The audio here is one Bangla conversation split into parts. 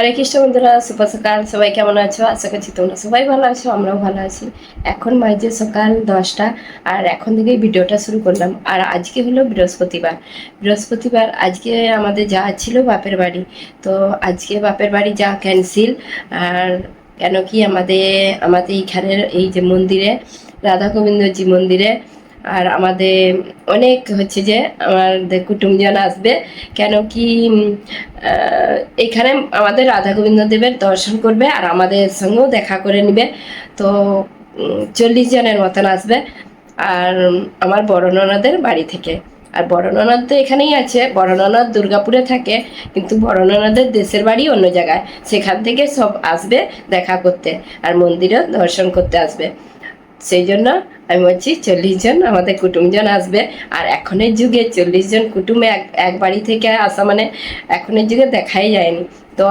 হরে কৃষ্ণ বন্ধুরা, শুভ সকাল। সবাই কেমন আছো? আশা করছি তোমরা সবাই ভালো আছো, আমরাও ভালো আছি। এখন মাঝে সকাল দশটা, আর এখন থেকেই ভিডিওটা শুরু করলাম। আর আজকে হলো বৃহস্পতিবার। বৃহস্পতিবার, আজকে আমাদের যা ছিল বাপের বাড়ি। তো আজকে বাপের বাড়ি যা ক্যান্সেল আর কেন কি আমাদের আমাদের এইখানের এই যে মন্দিরে, রাধা গোবিন্দজি মন্দিরে আর আমাদের অনেক হচ্ছে যে আমাদের কুটুমজন আসবে, কেন কি এখানে আমাদের রাধা গোবিন্দ দেবের দর্শন করবে আর আমাদের সঙ্গেও দেখা করে নেবে। তো চল্লিশ জনের মতন আসবে আর আমার বড় ননদের বাড়ি থেকে। আর বড় ননদ তো এখানেই আছে, বড় ননদ দুর্গাপুরে থাকে, কিন্তু বড় ননদের দেশের বাড়ি অন্য জায়গায়। সেখান থেকে সব আসবে দেখা করতে আর মন্দিরেও দর্শন করতে আসবে। সেই জন্য আমি বলছি চল্লিশ জন আমাদের কুটুমজন আসবে। আর এখনের যুগে চল্লিশ জন কুটুম এক এক বাড়ি থেকে আসা মানে এখনের যুগে দেখাই যায়নি। তো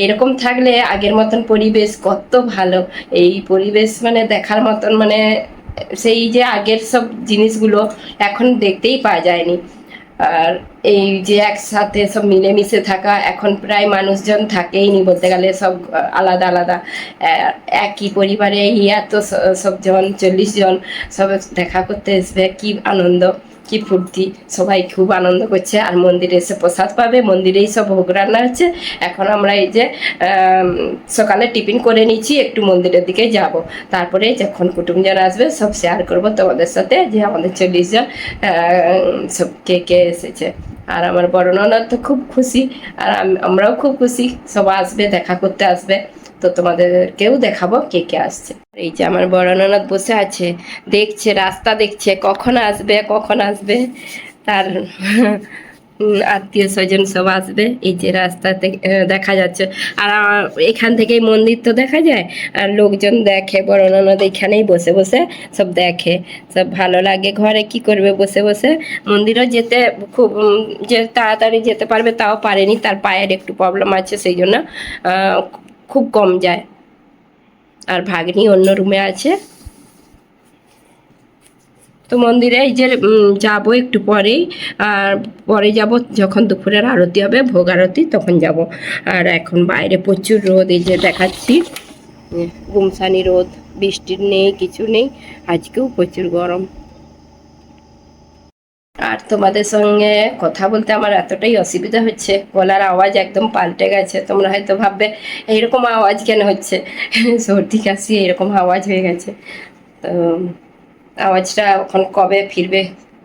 এইরকম থাকলে আগের মতন পরিবেশ কত ভালো। এই পরিবেশ মানে দেখার মতন মানে সেই যে আগের সব জিনিসগুলো এখন দেখতেই পাওয়া যায়নি। আর এই যে একসাথে সব মিলেমিশে থাকা, এখন প্রায় মানুষজন থাকেই নি বলতে গেলে, সব আলাদা আলাদা। একই পরিবারে এত স- সব জন, চল্লিশ জন, সব দেখা করতে আসবে কি আনন্দ, কি ফুর্তি। সবাই খুব আনন্দ করছে। আর মন্দিরে এসে প্রসাদ পাবে। মন্দিরেই সব ভোগ রান্না হচ্ছে। এখন আমরা এই যে সকালে টিফিন করে নিচ্ছি একটু মন্দিরের দিকে যাব। তারপরে যখন কুটুমজন আসবে, সব শেয়ার করব তোমাদের সাথে যে আমাদের চল্লিশ জন সব কে কে এসেছে। আর আমার বড় ননদ তো খুব খুশি, আর আম- আমরাও খুব খুশি সব আসবে, দেখা করতে আসবে। তো তোমাদেরকেও দেখাবো কে কে আসছে। এই যে আমার বড় ননদ বসে আছে, দেখছে, রাস্তা দেখছে, কখন আসবে কখন আসবে, তার আত্মীয় স্বজন সব আসবে, এই যে রাস্তাতে দেখা যাচ্ছে। আর এখান থেকেই মন্দির তো দেখা যায়, আর লোকজন দেখে, বড় ননদ এখানেই বসে বসে সব দেখে। সব ভালো লাগে ঘরে কি করবে বসে বসে। মন্দিরও যেতে খুব যে তাড়াতাড়ি যেতে পারবে তাও পারেনি, তার পায়ের একটু প্রবলেম আছে, সেই জন্য খুব কম যায়। আর ভাগ্নি অন্য রুমে আছে। তো মন্দিরে এই যে যাব একটু পরেই, আর পরে যাব যখন দুপুরের আরতি হবে, ভোগ আরতি, তখন যাব। আর এখন বাইরে প্রচুর রোদ, এই যে দেখাচ্ছি। গুমসানি রোদ বৃষ্টির নেই, কিছু নেই, আজকেও প্রচুর গরম। আর তোমাদের সঙ্গে কথা বলতে আমার এতটাই অসুবিধা হচ্ছে, গলার আওয়াজ একদম পাল্টে গেছে, তোমরা হয়তো ভাববে, এইরকম আওয়াজ কেন হচ্ছে? সর্দি কাশি, এরকম আওয়াজ হয়ে গেছে। তো আওয়াজটা এখন কবে ফিরবে?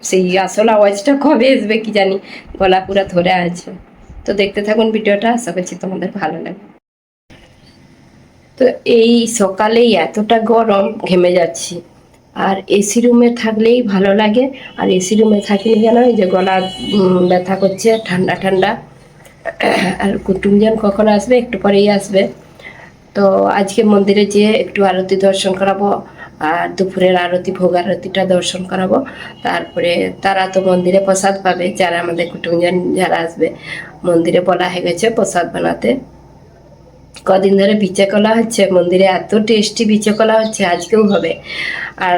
সেই আসল আওয়াজটা কবে আসবে কি জানি, গলা পুরা ধরে আছে। তো দেখতে থাকুন ভিডিওটা, আশা করছি তোমাদের ভালো লাগবে। তো এই সকালেই এতটা গরম, ঘেমে যাচ্ছি। আর এসি রুমে থাকলেই ভালো লাগে। আর এসি রুমে থাকিনি কেন এই যে গলা ব্যথা করছে, ঠান্ডা ঠান্ডা। আর কুটুমজন কখন আসবে, একটু পরেই আসবে। তো আজকে মন্দিরে যেয়ে একটু আরতি দর্শন করাবো। আর দুপুরের আরতি, ভোগ আরতিটা দর্শন করাবো। তারপরে তারা তো মন্দিরে প্রসাদ পাবে, যারা আমাদের কুটুমজন যারা আসবে, মন্দিরে বলা হয়ে গেছে প্রসাদ বানাতে। কদিন ধরে বিচে কলা হচ্ছে, মন্দিরে এত টেস্টি বিচে কলা হচ্ছে, আজকেও হবে। আর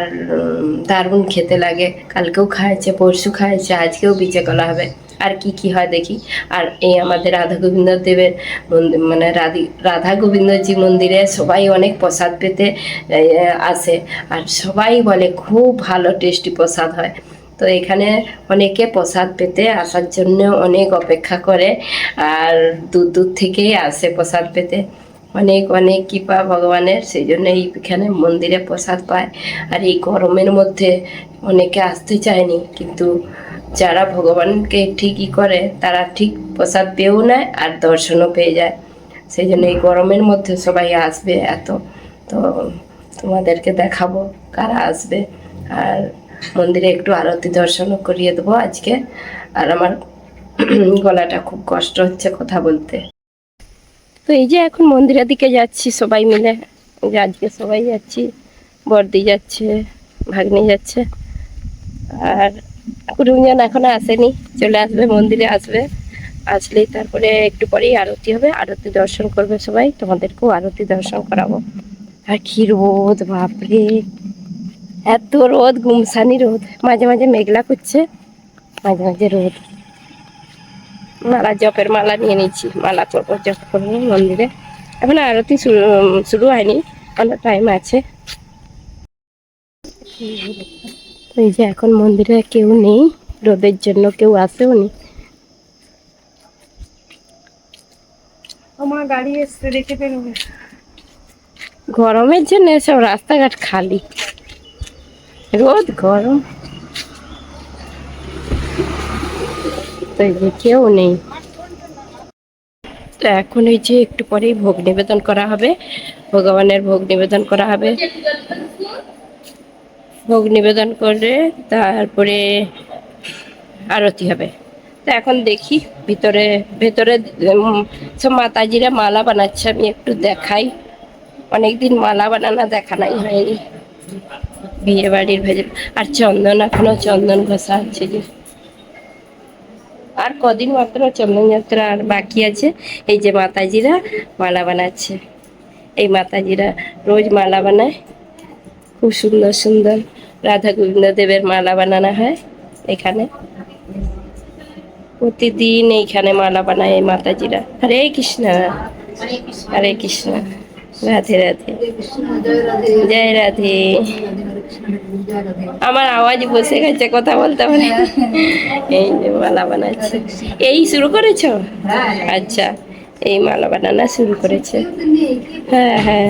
দারুণ খেতে লাগে। কালকেও খাইছে পরশু খাইছে আজকেও বিচে কলা হবে। আর কি কি হয় দেখি। আর এই আমাদের রাধা গোবিন্দ দেবের মানে রাধি, রাধা গোবিন্দজি মন্দিরে সবাই অনেক প্রসাদ পেতে আসে। আর সবাই বলে খুব ভালো টেস্টি প্রসাদ হয়। তো এখানে অনেকে প্রসাদ পেতে আসার জন্য অনেক অপেক্ষা করে, আর দূর দূর থেকেই আসে প্রসাদ পেতে। অনেক অনেক কৃপা ভগবানের, সেই জন্য এইখানে মন্দিরে প্রসাদ পায়। আর এই গরমের মধ্যে অনেকে আসতে চায়নি, কিন্তু যারা ভগবানকে ঠিকই করে, তারা ঠিক প্রসাদ পেয়েও নেয় আর দর্শনও পেয়ে যায়। সেই জন্য এই গরমের মধ্যে সবাই আসবে এত। তো তোমাদেরকে দেখাবো কারা আসবে। আর মন্দিরে একটু আরতি দর্শনও করিয়ে দেবো আজকে। আর আমার গলাটা খুব কষ্ট হচ্ছে কথা বলতে। তো এই যে এখন মন্দিরের দিকে যাচ্ছি সবাই মিলে। যে আজকে সবাই যাচ্ছি, বর্দি যাচ্ছে, ভাগ্নি যাচ্ছে। আর কুটুমজন এখনও আসেনি, চলে আসবে, মন্দিরে আসবে। আসলেই তারপরে একটু পরেই আরতি হবে, আরতি দর্শন করবে সবাই, তোমাদেরকেও আরতি দর্শন করাবো। আর কি রোদ, বাপরে! এত রোদ, গুমসানি রোদ। মাঝে মাঝে মেঘলা করছে, মাঝে মাঝে রোদ। মালা, জপের মালা নিয়ে নিচ্ছি মালা করব জপ করব মন্দিরে। এখন আরতি শুরু শুরু হয়নি, অনেক টাইম আছে। এই যে এখন মন্দিরে কেউ নেই রোদের জন্য কেউ আসেও নি। আমার গাড়ি এসছে দেখে ফেলবে গরমের জন্য সব রাস্তাঘাট খালি। রোদ গরম। তো যে কেউ নেই। তো এখন এই যে একটু পরেই ভোগ নিবেদন করা হবে। ভগবানের ভোগ নিবেদন করা হবে। ভোগ নিবেদন করে, তারপরে আরতি হবে। তো এখন দেখি ভিতরে, ভেতরে সব মাতাজিরা মালা বানাচ্ছে, আমি একটু দেখাই। অনেকদিন মালা বানানো দেখা নাই হয়নি। বিয়ে বাড়ির ভেতর। আর চন্দন এখনও চন্দন ঘষা হচ্ছে যে। আর কদিন মাত্র চন্দন যাত্রা আর বাকি আছে। এই যে মাতাজিরা মালা বানাচ্ছে। এই মাতাজিরা রোজ মালা বানায়। খুব সুন্দর সুন্দর রাধা গোবিন্দ দেবের মালা বানানো হয় এখানে। প্রতিদিন এইখানে মালা বানায় মাতাজিরা। হরে কৃষ্ণ হরে কৃষ্ণ, রাধে রাধে, জয় রাধে। আমার আওয়াজ বসে গেছে কথা বলতে পারে এই যে মালা বানাচ্ছে। এই শুরু করেছ? আচ্ছা এই মালা বানানো শুরু করেছে। হ্যাঁ হ্যাঁ।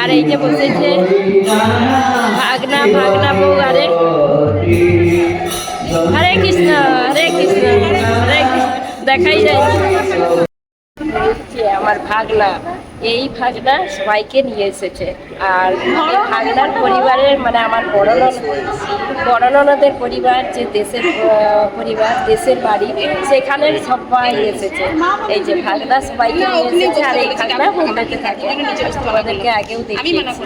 আর এই যে বসেছে ভাগনা ভাগনা বউ, আরে। হরে কৃষ্ণ হরে কৃষ্ণ হরে কৃষ্ণ, দেখাই যায় আমার ভাগনা। এই ভাগনা সবাইকে নিয়ে এসেছে। আর এই ভাগনার পরিবারের মানে আমার বড় ননদ বড় ননদের পরিবার যে দেশের পরিবার দেশের বাড়ি সেখানের সবাই এসেছে। এই যে ভাগনা সবাইকে নিয়ে এসেছে আর এই ভাগনা বোম্বেতে থাকে তোমাদেরকে আগেও দেখিয়েছি।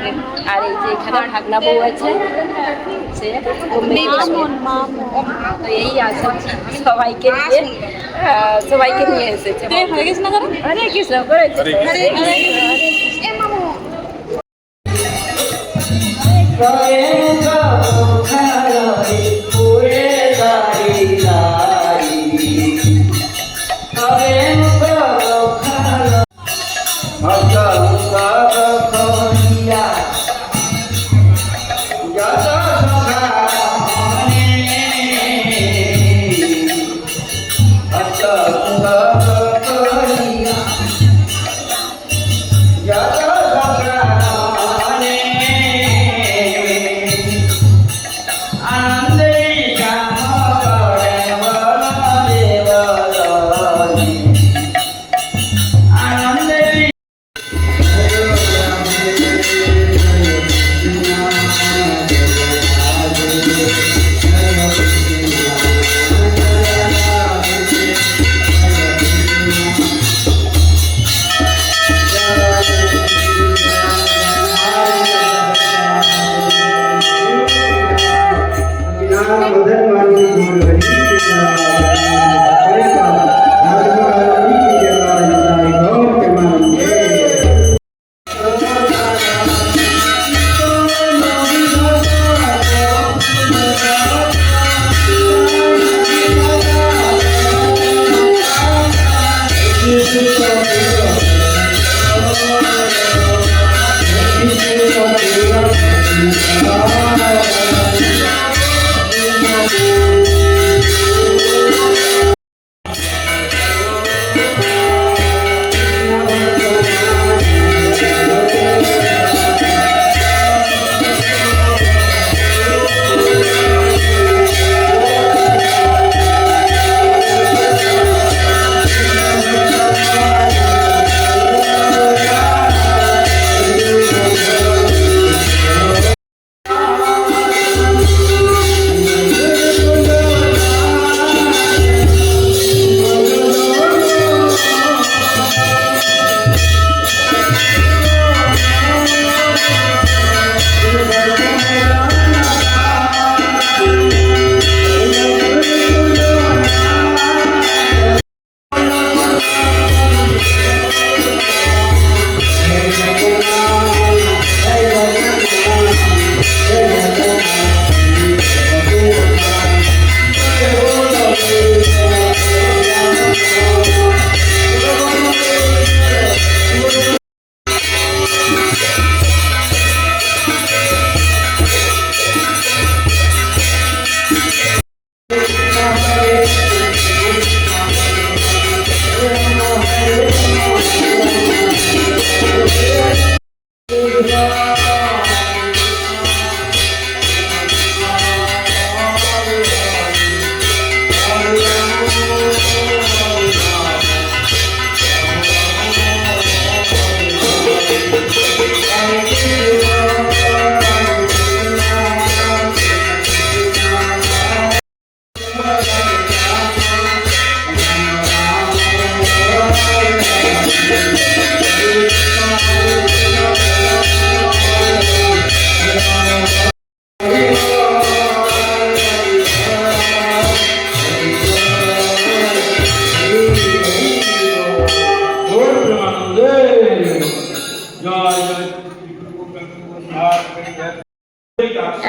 আর এই যে এখানে ভাগনা বউ আছে সে এই আছে সবাইকে নিয়ে সবাইকে নিয়ে এসেছে। হয়ে হরে কৃষ্ণ করেছে হরে কৃষ্ণ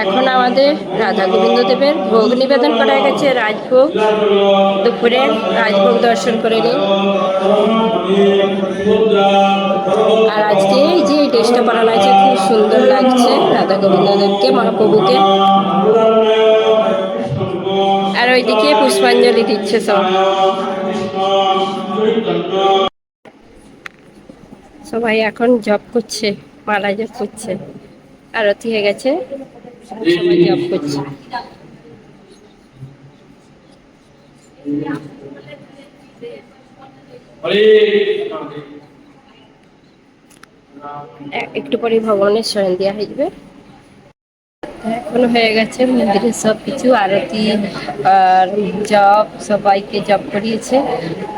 এখন আমাদের রাধা গোবিন্দ দেবের ভোগ নিবেদন করা গেছে, রাজভোগ। দুপুরে রাজভোগ দর্শন করে নিন। আর আজকে এই যে টেস্টটা পালন আছে খুব সুন্দর লাগছে রাধা গোবিন্দ দেবকে, মহাপ্রভুকে। আর ওইদিকে পুষ্পাঞ্জলি দিচ্ছে সব। সবাই এখন জব করছে, মালা জব করছে, আরতি হয়ে গেছে, সবাই জব করছে। একটু পরে ভগবানের শয়ন দেওয়া হয়ে যাবে। এখন হয়ে গেছে, মন্দিরে সব কিছু, আরতি আর জব সবাইকে জব করিয়েছে।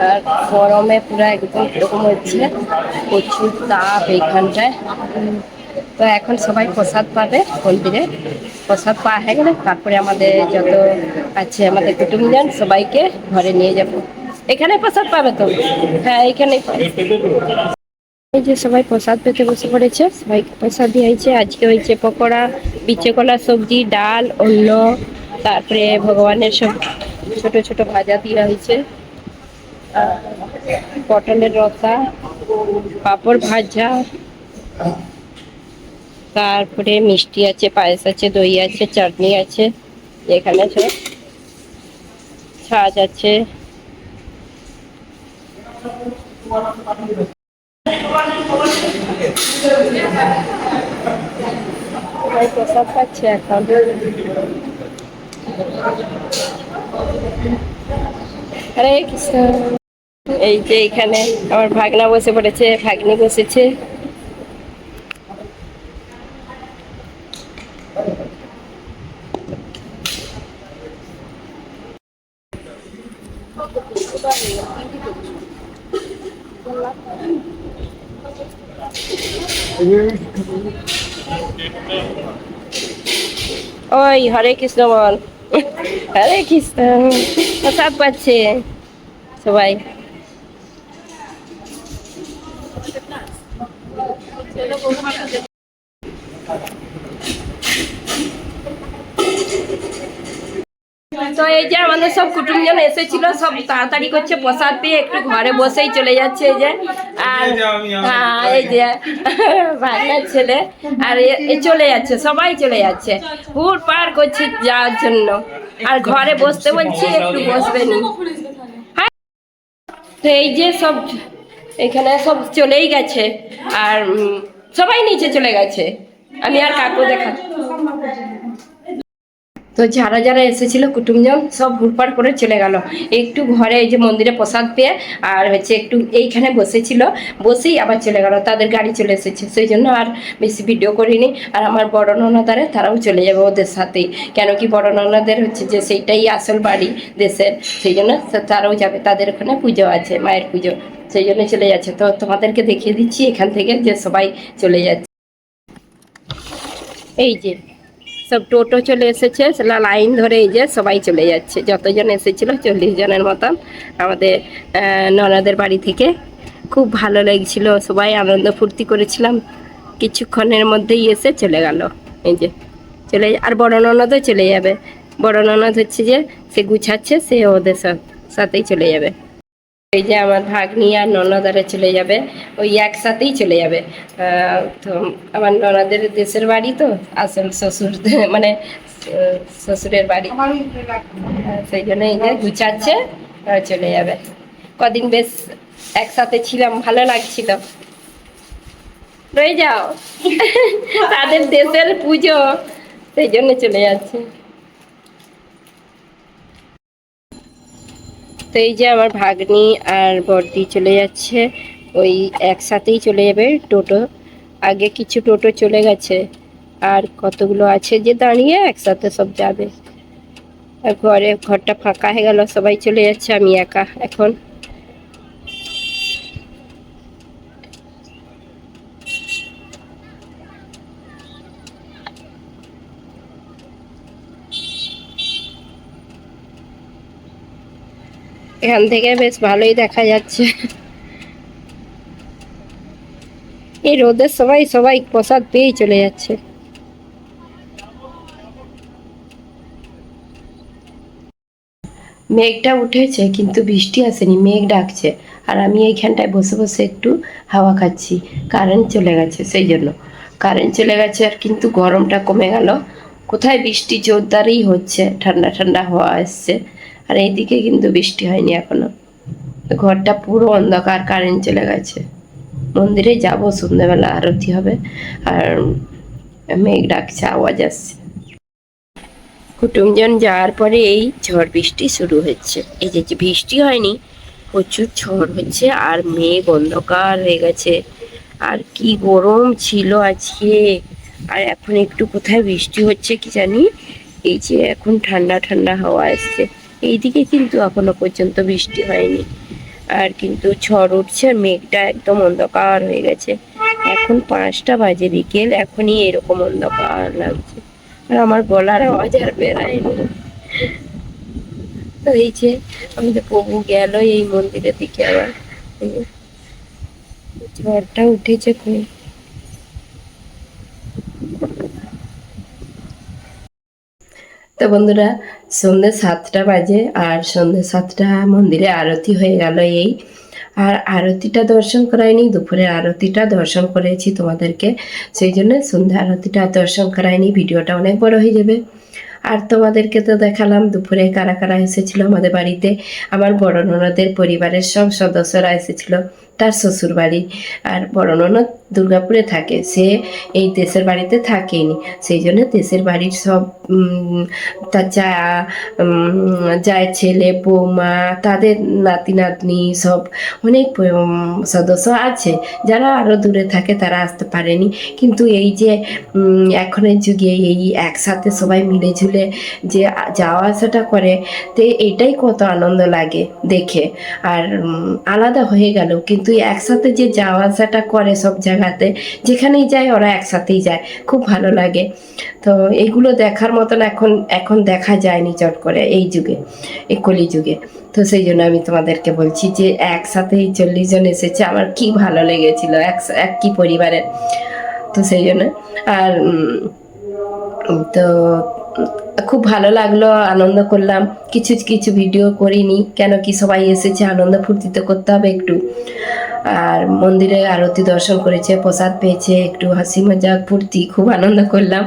আর গরমে পুরো একদম এরকম হচ্ছে, প্রচুর তাপ এইখানটায়। তো এখন সবাই প্রসাদ পাবে মন্দিরে, প্রসাদ পাওয়া হয়ে গেলে তারপরে আমাদের যত আছে আমাদের কুটুমজন সবাইকে ঘরে নিয়ে যাব। এখানে প্রসাদ পাবে তো? হ্যাঁ এখানেই পাবে এই যে সবাই প্রসাদ পেতে বসে পড়েছে সবাইকে প্রসাদ দিয়েছে আজকে হয়েছে পকোড়া, বিচে কলা, সবজি, ডাল অন্য তারপরে ভগবানের সব ছোট ছোট ভাজা দেওয়া হয়েছে। পটলের রসা, পাঁপড় ভাজা, তারপরে মিষ্টি আছে, পায়েস আছে, দই আছে, চাটনি আছে, এখানে সব ছাজ আছে। সবাই প্রসাদ পাচ্ছে এখন। হরে কৃষ্ণ। এই যে এখানে আমার ভাগনা বসে পড়েছে, ভাগ্নি বসেছে। ওই হরে কৃষ্ণ বল। হরে কৃষ্ণ। প্রসাদ পাচ্ছে সবাই তো এই যে আমাদের সব কুটুমজন এসেছিল, সব তাড়াতাড়ি করছে, প্রসাদ পেয়ে একটু ঘরে বসেই চলে যাচ্ছে যে। আর হ্যাঁ এই যে, ভাগনার ছেলে। আর এ- চলে যাচ্ছে, সবাই চলে যাচ্ছে। হুড় পার করছে যাওয়ার জন্য। আর ঘরে বসতে বলছি, একটু বসবে নি। তো এই যে সব, এখানে সব চলেই গেছে। আর সবাই নিচে চলে গেছে। আমি আর কাকু দেখা তো যারা যারা এসেছিল কুটুমজন সব হুড়পাড় করে চলে গেল। একটু ঘরে এই যে মন্দিরে প্রসাদ পেয়ে আর হচ্ছে একটু এইখানে বসেছিল, বসেই আবার চলে গেল, তাদের গাড়ি চলে এসেছে। সেই জন্য আর বেশি ভিডিও করিনি। আর আমার বড় ননদারে তারাও চলে যাবে ওদের সাথেই। কেন কি বড় ননদের হচ্ছে যে সেইটাই আসল বাড়ি দেশের। সেই জন্য তারাও যাবে, তাদের ওখানে পুজো আছে, মায়ের পুজো। সেই জন্য চলে যাচ্ছে। তো তোমাদেরকে দেখিয়ে দিচ্ছি এখান থেকে যে সবাই চলে যাচ্ছে। এই যে সব টোটো চলে এসেছে সেটা লাইন ধরে এই যে সবাই চলে যাচ্ছে। যতজন এসেছিল চল্লিশ জনের মতন আমাদের ননদের বাড়ি থেকে। খুব ভালো লাগছিল, সবাই আনন্দ ফুর্তি করেছিলাম। কিছুক্ষণের মধ্যেই এসে চলে গেল। এই যে চলে, আর বড় ননদও চলে যাবে। বড় ননদ হচ্ছে যে, সে গুছাচ্ছে, সে ওদের সাথেই চলে যাবে। এই যে আমার ভাগ্নি আর ননদারে চলে যাবে, ওই একসাথেই চলে যাবে। তো আমার ননদের দেশের বাড়ি তো, আসল শ্বশুর মানে শ্বশুরের বাড়ি। সেই জন্য এই যে গুছাচ্ছে চলে যাবে। কদিন বেশ একসাথে ছিলাম, ভালো লাগছিল। রয়ে যাও। তাদের দেশের পুজো, সেই জন্য চলে যাচ্ছে। তো এই যে আমার ভাগ্নি আর বর্দি চলে যাচ্ছে, ওই একসাথেই চলে যাবে টোটো। আগে কিছু টোটো চলে গেছে, আর কতগুলো আছে যে দাঁড়িয়ে একসাথে সব যাবে। আর ঘরে, ঘরটা ফাঁকা হয়ে গেল, সবাই চলে যাচ্ছে, আমি একা এখন। এখান থেকে বেশ ভালোই দেখা যাচ্ছে। এই রোদের সবাই সবাই প্রসাদ পেয়েই চলে যাচ্ছে। মেঘটা উঠেছে, কিন্তু বৃষ্টি আসেনি, মেঘ ডাকছে। আর আমি এইখানটায় বসে বসে একটু হাওয়া খাচ্ছি। কারেন্ট চলে গেছে, সেই জন্য। কারেন্ট চলে গেছে আর কিন্তু গরমটা কমে গেল। কোথায় বৃষ্টি? জোরদারই হচ্ছে, ঠান্ডা ঠান্ডা হাওয়া আসছে। আর এইদিকে কিন্তু বৃষ্টি হয়নি এখনও। ঘরটা পুরো অন্ধকার কারেন্ট চলে গেছে। মন্দিরে যাব, সন্ধ্যেবেলা আরতি হবে। আর মেঘ ডাকছে, আওয়াজ আসছে। কুটুমজন যাওয়ার পরে এই ঝড় বৃষ্টি শুরু হচ্ছে। এই যে বৃষ্টি হয়নি, প্রচুর ঝড় হচ্ছে আর মেঘ অন্ধকার হয়ে গেছে। আর কি গরম ছিল আজকে। আর এখন একটু কোথায় বৃষ্টি হচ্ছে কি জানি? এই যে এখন ঠান্ডা ঠান্ডা হাওয়া আসছে এইদিকে কিন্তু এখনও পর্যন্ত বৃষ্টি হয়নি। আর কিন্তু ঝড় উঠছে আর মেঘটা একদম অন্ধকার হয়ে গেছে। এখন পাঁচটা বাজে বিকেল, এখনই এরকম অন্ধকার লাগছে। আর আমার গলার আওয়াজ আর বেরায়নি। তো এই যে আমাদের প্রভু গেল এই মন্দিরের দিকে আবার। ঝড়টা উঠেছে খুব। তো বন্ধুরা সন্ধ্যে সাতটা বাজে আর সন্ধ্যে সাতটা মন্দিরে আরতি হয়ে গেল এই। আর আরতিটা দর্শন করায়নি, দুপুরে আরতিটা দর্শন করেছি তোমাদেরকে। সেই জন্য সন্ধ্যা আরতিটা দর্শন করায়নি, ভিডিওটা অনেক বড় হয়ে যাবে। আর তোমাদেরকে তো দেখালাম, দুপুরে কারা কারা এসেছিল আমাদের বাড়িতে? আমার বড় ননদের পরিবারের সব সদস্যরা এসেছিল। তার শ্বশুর বাড়ি। আর বড় ননদ দুর্গাপুরে থাকে। সে এই দেশের বাড়িতে থাকেনি। সেই জন্য দেশের বাড়ির সব তার যা যায় ছেলে, বৌমা, তাদের নাতি, নাতনি সব অনেক সদস্য আছে। যারা আরও দূরে থাকে তারা আসতে পারেনি। কিন্তু এই যে এখনের যুগে এই একসাথে সবাই মিলে ঝুলে যে যাওয়া আসাটা করে, তে এটাই কত আনন্দ লাগে দেখে। আর আলাদা হয়ে গেল। কিন্তু একসাথে যে যাওয়া আসাটা করে সব জায়গাতে, যেখানেই যায় ওরা একসাথেই যায়, খুব ভালো লাগে। তো এইগুলো দেখার মতন এখন এখন দেখা যায়নি চট করে এই যুগে, এই কলি যুগে তো সেই জন্য আমি তোমাদেরকে বলছি যে একসাথে এই চল্লিশ জন এসেছে, আমার কি ভালো লেগেছিল, এক এক কি পরিবারের। তো সেই জন্য, আর তো খুব ভালো লাগল, আনন্দ করলাম। কিছু কিছু ভিডিও করিনি, কেন কি সবাই এসেছে, আনন্দ ফুর্তি তো করতে হবে একটু। আর মন্দিরে আরতি দর্শন করেছে, প্রসাদ পেয়েছে, একটু হাসি মজাক, ফুর্তি, খুব আনন্দ করলাম।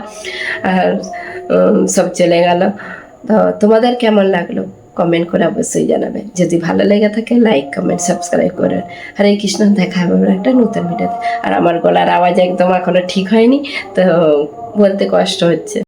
আর সব চলে গেল। তো তোমাদের কেমন লাগল? কমেন্ট করে অবশ্যই জানাবে। যদি ভালো লেগে থাকে লাইক কমেন্ট সাবস্ক্রাইব করেন হরে কৃষ্ণ, দেখা হবে একটা নতুন ভিডিওতে আর আমার গলার আওয়াজ একদম এখনও ঠিক হয়নি, তো বলতে কষ্ট হচ্ছে।